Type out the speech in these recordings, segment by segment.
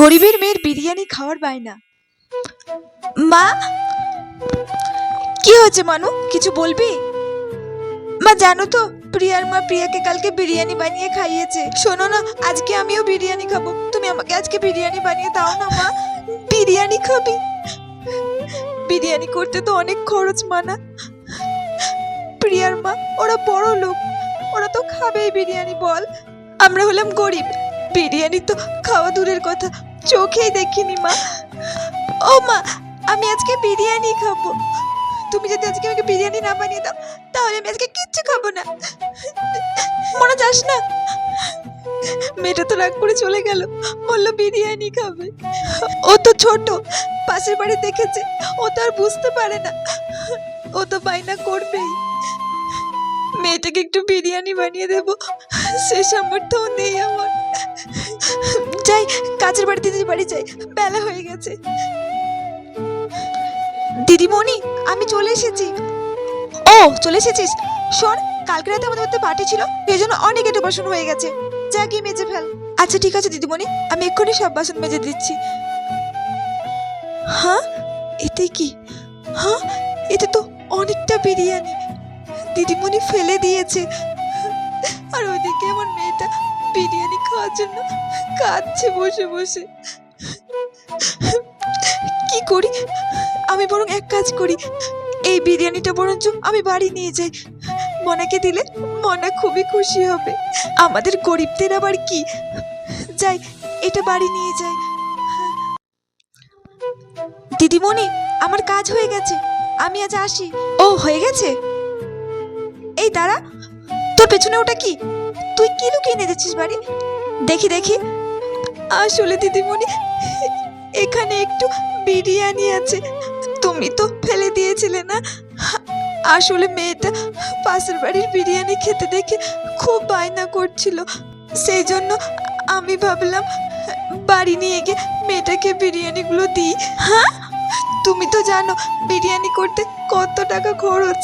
গরিবের মেয়ের বিরিয়ানি খাওয়ার বায়না। মা? কি হয়েছে মানু? কিছু বলবি? মা, জানো তো প্রিয়ার মা প্রিয়াকে কালকে বিরিয়ানি বানিয়ে খাইয়েছে। শোনো না, আজকে আমিও বিরিয়ানি খাব। তুমি আমাকে আজকে বিরিয়ানি বানিয়ে দাও না, মা। বিরিয়ানি খাবি? বিরিয়ানি করতে তো অনেক খরচ, মানা। প্রিয়ার মা, ওরা বড় লোক। ওরা তো খাবেই বিরিয়ানি, বল। আমরা হলাম গরিব। বিরিয়ানি তো খাওয়া দূরের কথা। চোখেই দেখিনি, মা। ও, মা, আমি আজকে বিরিয়ানি খাব। তুমি যদি আজকে আমাকে বিরিয়ানি না বানিয়ে দাও, তাহলে আমি আজকে কিচ্ছু খাব না। মনে যাস না? মেয়েটা তো রাগ করে চলে গেল, বলল বিরিয়ানি খাবে। ও তো ছোট, পাশের বাড়ি দেখেছে, ও তো আর বুঝতে পারে না। ও তো বায়না করবেই। মেয়েটাকে একটু বিরিয়ানি বানিয়ে দেব, সে সামর্থ্যও নেই আমার। যাই কাছের বাড়ি দিদির বাড়ি যাই, বেলা হয়ে গেছে। দিদিমণি, আমি চলে এসেছি। ও, চলে এসেছিস? শোন, কালকে রাতে আমাদের বাড়িতে পার্টি ছিল এই জন্য অনেক এটা বাসন হয়ে গেছে। যা গিয়ে মেজে ফেল। আচ্ছা ঠিক আছে দিদিমণি, আমি এক্ষুনি সব বাসন মেজে দিচ্ছি। হ্যাঁ এতে কি? হ্যাঁ এতে তো অনেকটা বিরিয়ানি। দিদিমণি ফেলে দিয়েছে। আর ওইদিকে আমার মেয়েটা বিরিয়ানি খাওয়ার জন্য কাঁদছে বসে বসে। কি করি? আমি বরং এক কাজ করি। এই বিরিয়ানিটা বরঞ্চ আমি বাড়ি নিয়ে যাই। মনাকে দিলে মনা খুবই খুশি হবে। আমাদের গরিবদের আবার কি? যাই, এটা বাড়ি নিয়ে যাই। দিদিমণি, আমার কাজ হয়ে গেছে। আমি আজ আসি। ও, হয়ে গেছে? এই দাঁড়া, তোর পেছনে ওটা কি? তুই কি লুকিয়ে নিয়ে যাচ্ছিস বাড়ি? দেখি দেখি। আসলে দিদিমণি, এখানে একটু বিরিয়ানি আছে। তুমি তো ফেলে দিয়েছিলে না? আসলে মেয়েটা পাশের বাড়ির বিরিয়ানি খেতে দেখে খুব বায়না করছিল। সেই জন্য আমি ভাবলাম, বাড়ি নিয়ে গিয়ে মেয়েটাকে বিরিয়ানিগুলো দিই। হ্যাঁ? তুমি তো জানো, বিরিয়ানি করতে কত টাকা খরচ।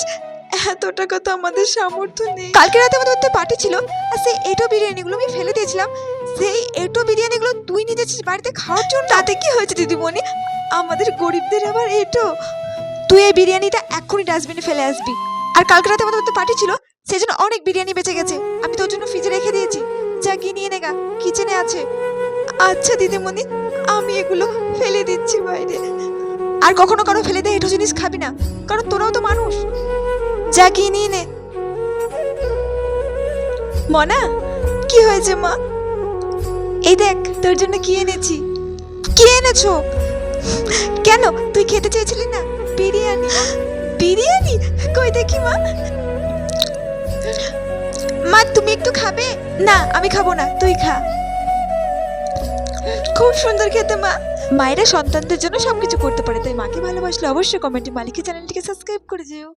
এত টাকা তো আমাদের সামর্থ্য নেই। কালকে রাতে আমাদের বাড়িতে পার্টি ছিল আর সেই এটো বিরিয়ানিগুলো আমি ফেলে দিয়েছিলাম। সেই এটো বিরিয়ানিগুলো তুই নিয়ে যাচ্ছিস বাড়িতে খাওয়ার জন্য? তাতে কি হয়েছে দিদিমণি? আমাদের গরিবদের আবার এটো। তুই এই বিরিয়ানিটা এক্ষুনি ডাস্টবিনে ফেলে আসবি। আর কালকে রাতে আমাদের বাড়িতে পার্টি ছিল সেই জন্য অনেক বিরিয়ানি বেঁচে গেছে। আমি তোর জন্য ফ্রিজে রেখে দিয়েছি। যা গিয়ে নিয়ে নেগা কিচেনে আছে। আচ্ছা দিদিমণি আমি এগুলো ফেলে দিচ্ছি বাইরে। আর কখনো কারও ফেলে দেয় এটো জিনিস খাবি না। কারণ তোরাও তো মানুষ। যা নিয়ে নে। মনা, কি হয়েছে মা? এই দেখ, তোর জন্য কি এনেছি? কি এনেছো? কেন, তুই খেতে চেয়েছিলি না? বিরিয়ানি বিরিয়ানি? কই দেখি মা। মা, তুমি একটু খাবে? না, আমি খাব না, তুই খা। খুব সুন্দর খেতে মা। মায়েরা সন্তানদের জন্য সবকিছু করতে পারে, তাই মাকে ভালোবাসলে অবশ্যই কমেন্টে মালিকের চ্যানেলটিকে সাবস্ক্রাইব করে যেও।